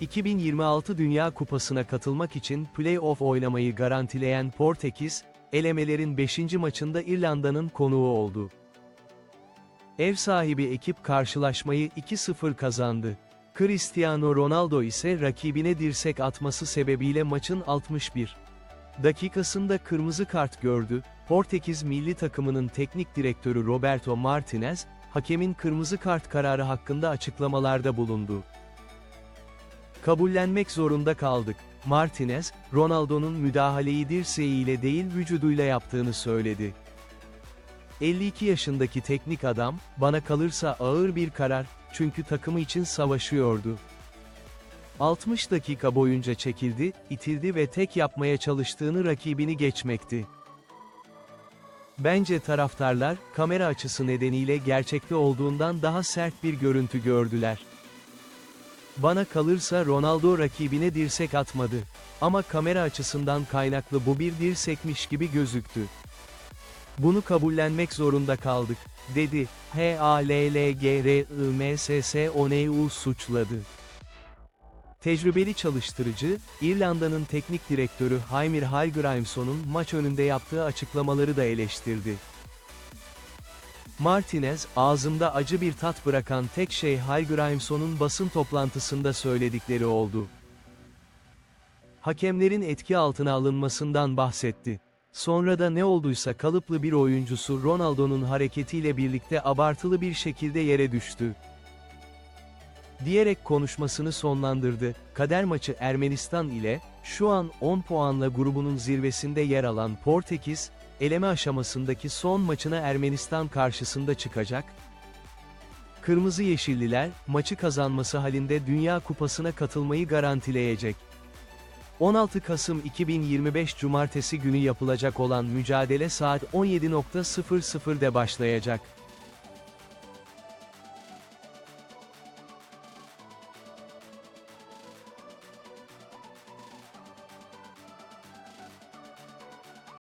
2026 Dünya Kupası'na katılmak için play-off oynamayı garantileyen Portekiz, elemelerin 5. maçında İrlanda'nın konuğu oldu. Ev sahibi ekip karşılaşmayı 2-0 kazandı. Cristiano Ronaldo ise rakibine dirsek atması sebebiyle maçın 61 dakikasında kırmızı kart gördü. Portekiz milli takımının teknik direktörü Roberto Martinez, hakemin kırmızı kart kararı hakkında açıklamalarda bulundu. Kabullenmek zorunda kaldık. Martinez, Ronaldo'nun müdahaleyi dirseğiyle değil vücuduyla yaptığını söyledi. 52 yaşındaki teknik adam, bana kalırsa ağır bir karar, çünkü takımı için savaşıyordu. 60 dakika boyunca çekildi, itildi ve tek yapmaya çalıştığını rakibini geçmekti. Bence taraftarlar, kamera açısı nedeniyle gerçekte olduğundan daha sert bir görüntü gördüler. Bana kalırsa Ronaldo rakibine dirsek atmadı. Ama kamera açısından kaynaklı bu bir dirsekmiş gibi gözüktü. Bunu kabullenmek zorunda kaldık, dedi. H-A-L-L-G-R-I-M-S-S-O-N-U suçladı. Tecrübeli çalıştırıcı, İrlanda'nın teknik direktörü Heimir Hallgrimsson'un maç önünde yaptığı açıklamaları da eleştirdi. Martinez, ağzımda acı bir tat bırakan tek şey Hallgrimsson'un basın toplantısında söyledikleri oldu. Hakemlerin etki altına alınmasından bahsetti. Sonra da ne olduysa kalıplı bir oyuncusu Ronaldo'nun hareketiyle birlikte abartılı bir şekilde yere düştü. Diyerek konuşmasını sonlandırdı. Kader maçı Ermenistan ile, şu an 10 puanla grubunun zirvesinde yer alan Portekiz, eleme aşamasındaki son maçına Ermenistan karşısında çıkacak. Kırmızı Yeşilliler, maçı kazanması halinde Dünya Kupası'na katılmayı garantileyecek. 16 Kasım 2025 Cumartesi günü yapılacak olan mücadele saat 17.00'de başlayacak.